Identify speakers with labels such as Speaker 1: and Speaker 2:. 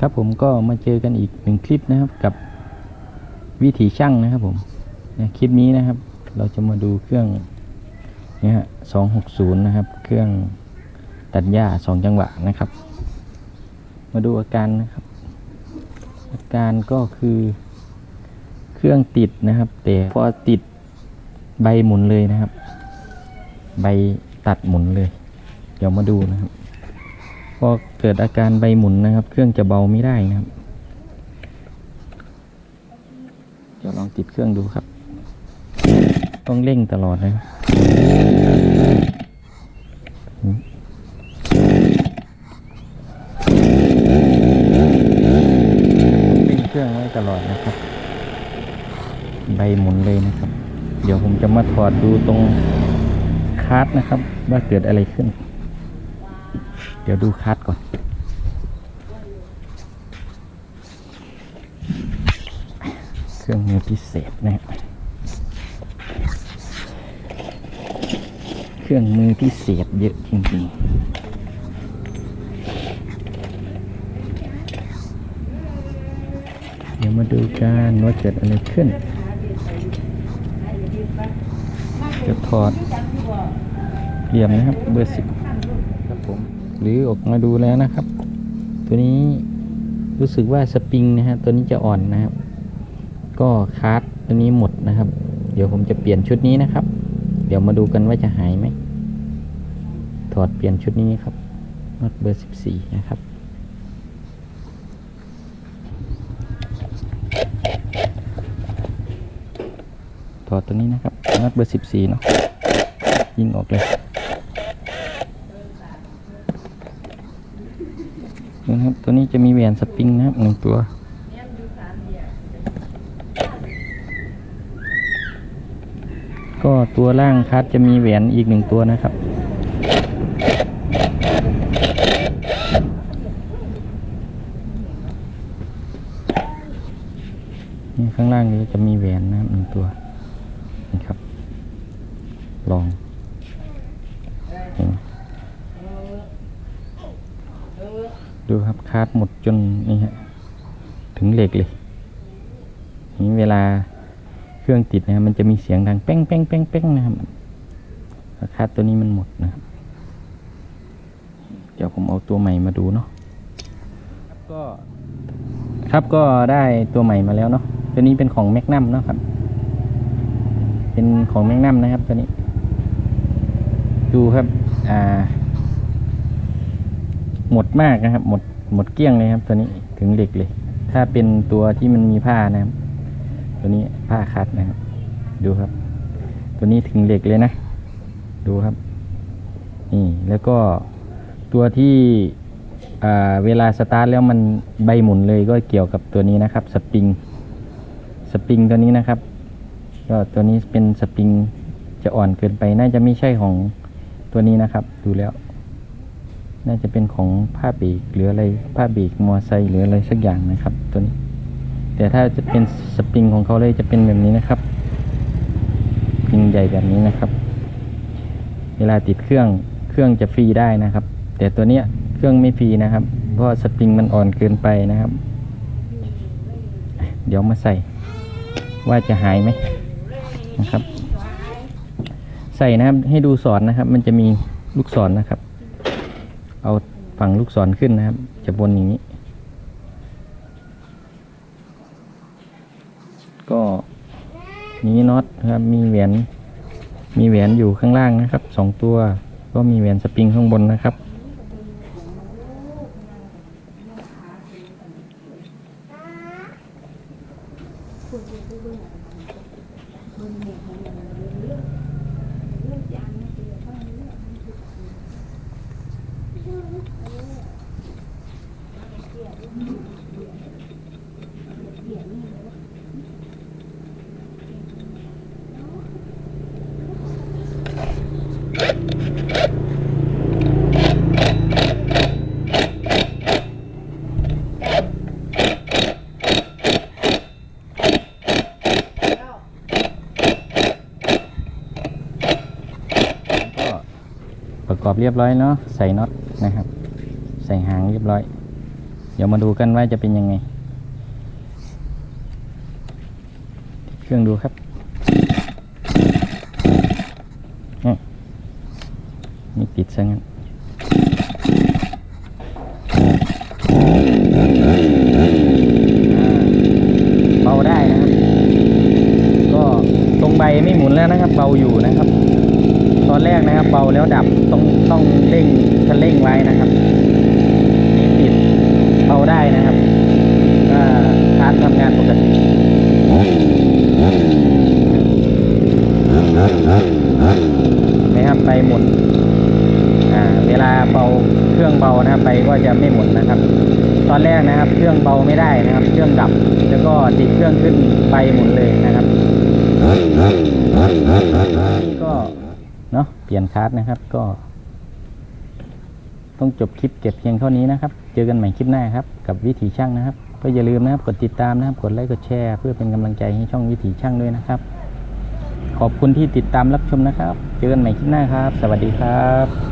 Speaker 1: ครับผมก็มาเจอกันอีกหนึ่งคลิปนะครับกับวิถีช่างนะครับผมคลิปนี้นะครับ เราจะมาดูเครื่องเนี่ยฮะสองหกศูนย์นะครับ เครื่องตัดหญ้าสองจังหวะนะครับ มาดูอาการนะครับ อาการก็คือเครื่องติดนะครับ แต่พอติดใบหมุนเลยนะครับ ใบตัดหมุนเลย เดี๋ยวมาดูนะครับ พอเกิดอาการใบหมุนนะครับ เครื่องจะเบาไม่ได้นะครับเดี๋ยวลองติดเครื่องดูครับ ต้องเร่งตลอดนะครับเร่งเครื่องไว้ตลอดนะครับ ใบหมุนเลยนะครับ เดี๋ยวผมจะมาถอดดูตรงคาร์ดนะครับ ว่าเกิดอะไรขึ้น เดี๋ยวดูคัดก่อน เครื่องมือพิเศษนะครับเครื่องมือพิเศษเยอะจริงๆเดี๋ยวมาดูกันว่าเกิดอะไรขึ้น จะถอดเหลี่ยมนะครับ เบอร์สิบ หรือออกมาดูแล้วนะครับ ตัวนี้รู้สึกว่าสปริงนะฮะตัวนี้จะอ่อนนะครับ ก็คาร์ดตัวนี้หมดนะครับ เดี๋ยวผมจะเปลี่ยนชุดนี้นะครับ เดี๋ยวมาดูกันว่าจะหายไหมถอดเปลี่ยนชุดนี้ครับน็อตเบอร์สิบสี่นะครับถอดตัวนี้นะครับน็อตเบอร์สิบสี่เนาะยิงออกเลย นะครับ ตัวนี้จะมีแหวนสปริงนะครับหนึ่งตัวก็ตัวล่างคัดจะมีแหวนอีกหนึ่งตัวนะครับ นี่ข้างล่างนี้จะมีแหวนนะครับหนึ่งตัว นี่ครับ ลองเห็นไหม ดูครับคาดหมดจนนี่ฮะถึงเหล็กเลยนี่เวลาเครื่องติดนะมันจะมีเสียงดังแป้งแป้งแป้งแป้งนะครับคาดตัวนี้มันหมดนะครับ เดี๋ยวผมเอาตัวใหม่มาดูเนาะครับก็ครับก็ได้ตัวใหม่มาแล้วเนาะตัวนี้เป็นของแมกนัมเนาะครับ เป็นของแมกนัมนะครับตัวนี้ ดูครับ อ่า หมดมากนะครับ หมดหมดเกลี้ยงเลยครับ ตัวนี้ถึงเหล็กเลย ถ้าเป็นตัวที่มันมีผ้านะครับ ตัวนี้ผ้าคัดนะครับ ดูครับ ตัวนี้ถึงเหล็กเลยนะ ดูครับ นี่แล้วก็ตัวที่เวลาสตาร์ทแล้วมันใบหมุนเลยก็เกี่ยวกับตัวนี้นะครับ สปริง สปริงตัวนี้นะครับ ก็ตัวนี้เป็นสปริงจะอ่อนเกินไปน่าจะไม่ใช่ของตัวนี้นะครับ ดูแล้ว น่าจะเป็นของผ้าเบรกหรืออะไรผ้าเบรกมอไซค์หรืออะไรสักอย่างนะครับ ตัวนี้ แต่ถ้าจะเป็นสปริงของเขาเลยจะเป็นแบบนี้นะครับสปริงใหญ่แบบนี้นะครับ เวลาติดเครื่องเครื่องจะฟรีได้นะครับ แต่ตัวเนี้ยเครื่องไม่ฟรีนะครับ เพราะสปริงมันอ่อนเกินไปนะครับ เดี๋ยวมาใส่ ว่าจะหายไหมนะครับ ใส่นะครับให้ดูสอนนะครับ มันจะมีลูกศรนนะครับ เอาฝั่งลูกศรขึ้นนะครับ จะบนอย่างนี้ ก็นี้น็อตครับ มีแหวนมีแหวนอยู่ข้างล่างนะครับสองตัว ก็มีแหวนสปริงข้างบนนะครับก็ ประกอบเรียบร้อยเนาะใส่น็อตนะครับ ใส่หางเรียบร้อย เดี๋ยวมาดูกันว่าจะเป็นยังไง เครื่องดูครับอืมนี่ติดซะงั้นเบาได้นะครับ ก็ตรงใบไม่หมุนแล้วนะครับ เบาอยู่นะครับ ตอนแรกนะครับ เบาแล้วดับต้องต้องเร่งคันเร่งไว้นะครับ นี่ติดเบาได้นะครับก็คาร์ททำงานปกติไหมครับไฟหมุนเวลาเบาเครื่องเบานะครับไฟก็จะไม่หมุนนะครับ ตอนแรกนะครับ เครื่องเบาไม่ได้นะครับ เครื่องดับแล้วก็ติดเครื่องขึ้นไฟหมุนเลยนะครับนี่ก็เนาะเปลี่ยนคาร์ดนะครับก็ ต้องจบคลิปเก็บเพียงเท่านี้นะครับ เจอกันใหม่คลิปหน้าครับ กับวิถีช่างนะครับ ก็อย่าลืมนะครับ กดติดตามนะครับ กดไลค์ กดแชร์ เพื่อเป็นกำลังใจให้ช่องวิถีช่างด้วยนะครับ ขอบคุณที่ติดตามรับชมนะครับ เจอกันใหม่คลิปหน้าครับ สวัสดีครับ